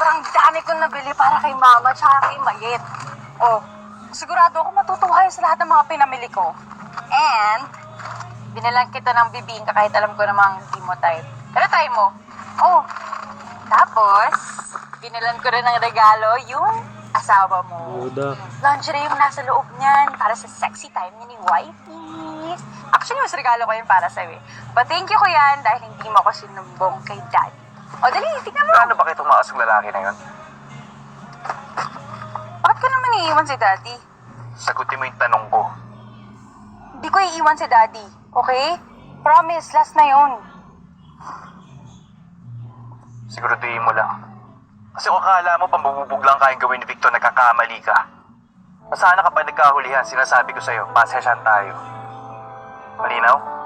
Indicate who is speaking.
Speaker 1: Parang dami kong nabili para kay mama tsaka kay Mayet. Oh, sigurado ako matutuwa yun sa lahat ng mga pinamili ko. And, binilang kita ng bibingka kahit alam ko namang hindi mo type. Pero tayo mo. Oh, tapos, binilan ko rin ng regalo yung asawa mo.
Speaker 2: Buda.
Speaker 1: Lingerie yung nasa loob niyan para sa sexy time niya ni wifey. Actually, mas regalo ko yun para sa'yo eh. But thank you ko yan dahil hindi mo ako sinumbong kay daddy. O dali, tignan mo.
Speaker 3: Paano ba kayo tumakas ng lalaki na yun?
Speaker 1: Bakit ko naman iiwan si daddy?
Speaker 3: Sagutin mo yung tanong ko.
Speaker 1: Hindi ko iiwan si daddy, okay? Promise, last na yun.
Speaker 3: Siguraduhin mo lang. Kasi kung akala mo pambububog lang kayang gawin ni Victor, nagkakamali ka. Masana kapag nagkahulihan, sinasabi ko sa'yo, pasensyahan tayo. Malinaw?